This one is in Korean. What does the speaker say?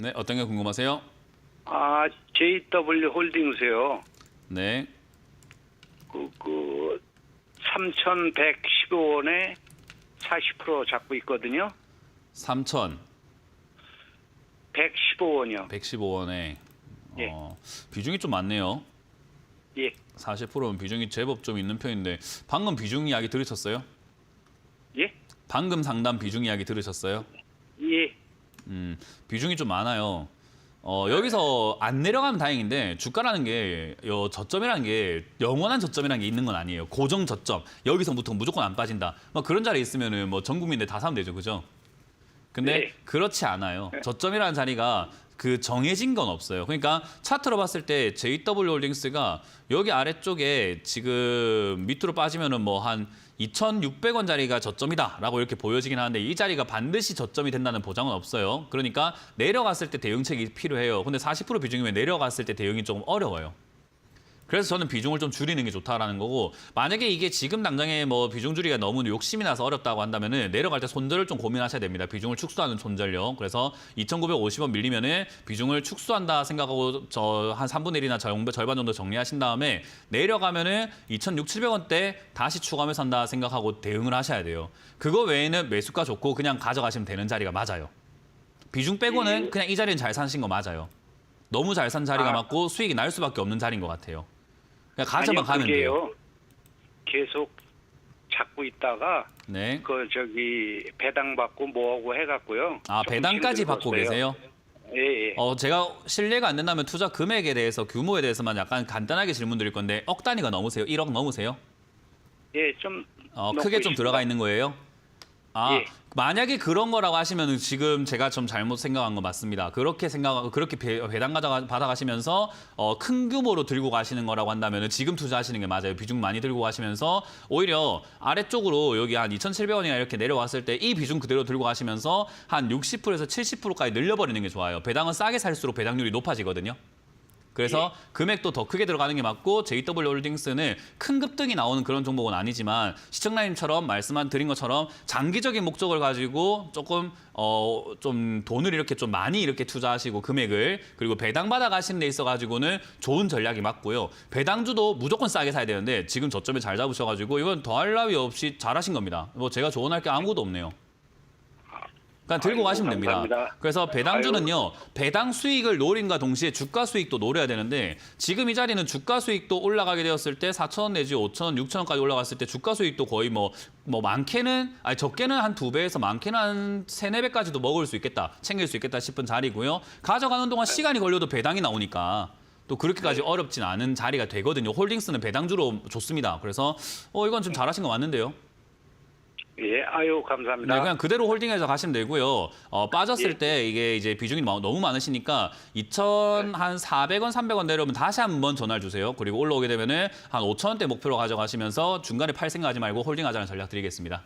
네, 어떤 게 궁금하세요? 아, JW 홀딩스요. 네. 그, 그, 3,115원에 40% 잡고 있거든요. 3천 115원이요. 115원에 예. 어, 비중이 좀 많네요. 예. 40%면 비중이 제법 좀 있는 편인데 방금 비중 이야기 들으셨어요? 예? 방금 상담 비중 이야기 들으셨어요? 예. 음, 비중이 좀 많아요. 어, 여기서 안 내려가면 다행인데 주가라는 게 요 저점이라는 게 영원한 저점이라는 게 있는 건 아니에요. 고정 저점. 여기서부터 무조건 안 빠진다. 뭐 그런 자리에 있으면은 뭐 전 국민들 다 사면 되죠. 그죠? 근데 네. 그렇지 않아요. 저점이라는 자리가 그 정해진 건 없어요. 그러니까 차트로 봤을 때 JW 홀딩스가 여기 아래쪽에 지금 밑으로 빠지면은 뭐한 2,600원 자리가 저점이다라고 이렇게 보여지긴 하는데 이 자리가 반드시 저점이 된다는 보장은 없어요. 그러니까 내려갔을 때 대응책이 필요해요. 근데 40% 비중이면 내려갔을 때 대응이 조금 어려워요. 그래서 저는 비중을 좀 줄이는 게 좋다라는 거고 만약에 이게 지금 당장에 뭐 비중 줄이기가 너무 욕심이 나서 어렵다고 한다면은 내려갈 때 손절을 좀 고민하셔야 됩니다. 비중을 축소하는 손절요. 그래서 2,950원 밀리면은 비중을 축소한다 생각하고 저 한 3분의 1이나 정도 절반 정도 정리하신 다음에 내려가면은 2,600원대 다시 추가하면서 한다 생각하고 대응을 하셔야 돼요. 그거 외에는 매수가 좋고 그냥 가져가시면 되는 자리가 맞아요. 비중 빼고는 그냥 이 자리는 잘 사신 거 맞아요. 너무 잘 산 자리가 아. 맞고 수익이 날 수밖에 없는 자리인 것 같아요. 그냥 가져만 가면 돼요. 그게요. 계속 잡고 있다가 네. 그 저기 배당 받고 뭐하고 해갖고요. 아 조금 배당까지 받고 힘들었어요. 계세요? 예, 예. 어 제가 실례가 안 된다면 투자 금액에 대해서 규모에 대해서만 약간 간단하게 질문 드릴 건데 억 단위가 넘으세요? 1억 넘으세요? 예, 좀 어 크게 좀 있습니다. 들어가 있는 거예요? 아 예. 만약에 그런 거라고 하시면 은 지금 제가 좀 잘못 생각한 거 맞습니다. 그렇게 생각하고 그렇게 배, 배당 가져가 받아가시면서 어, 큰 규모로 들고 가시는 거라고 한다면 은 지금 투자하시는 게 맞아요. 비중 많이 들고 가시면서 오히려 아래쪽으로 여기 한 2,700원이나 이렇게 내려왔을 때 이 비중 그대로 들고 가시면서 한 60%에서 70%까지 늘려버리는 게 좋아요. 배당은 싸게 살수록 배당률이 높아지거든요. 그래서 금액도 더 크게 들어가는 게 맞고 JW 홀딩스는 큰 급등이 나오는 그런 종목은 아니지만 시청자님처럼 말씀한 드린 것처럼 장기적인 목적을 가지고 조금 어 좀 돈을 이렇게 좀 많이 이렇게 투자하시고 금액을 그리고 배당 받아 가시는 데 있어 가지고는 좋은 전략이 맞고요. 배당주도 무조건 싸게 사야 되는데 지금 저점에 잘 잡으셔 가지고 이건 더할 나위 없이 잘하신 겁니다. 뭐 제가 조언할 게 아무것도 없네요. 그러니까 들고 아이고, 가시면 됩니다. 감사합니다. 그래서 배당주는요, 배당 수익을 노림과 동시에 주가 수익도 노려야 되는데 지금 이 자리는 주가 수익도 올라가게 되었을 때 4천 원 내지 5천 원, 6천 원까지 올라갔을 때 주가 수익도 거의 뭐, 뭐 많게는, 아니 적게는 한 두 배에서 많게는 한 세네 배까지도 먹을 수 있겠다, 챙길 수 있겠다 싶은 자리고요. 가져가는 동안 시간이 걸려도 배당이 나오니까 또 그렇게까지 어렵진 않은 자리가 되거든요. 홀딩스는 배당주로 좋습니다. 그래서 어 이건 좀 잘하신 거 맞는데요. 예, 아유 감사합니다. 네, 그냥 그대로 홀딩해서 가시면 되고요. 어, 빠졌을 예. 때 이게 이제 비중이 마- 너무 많으시니까 2천 한 400원, 300원 내려오면 다시 한번 전화를 주세요. 그리고 올라오게 되면은 한 5천 원대 목표로 가져가시면서 중간에 팔 생각하지 말고 홀딩하자는 전략 드리겠습니다.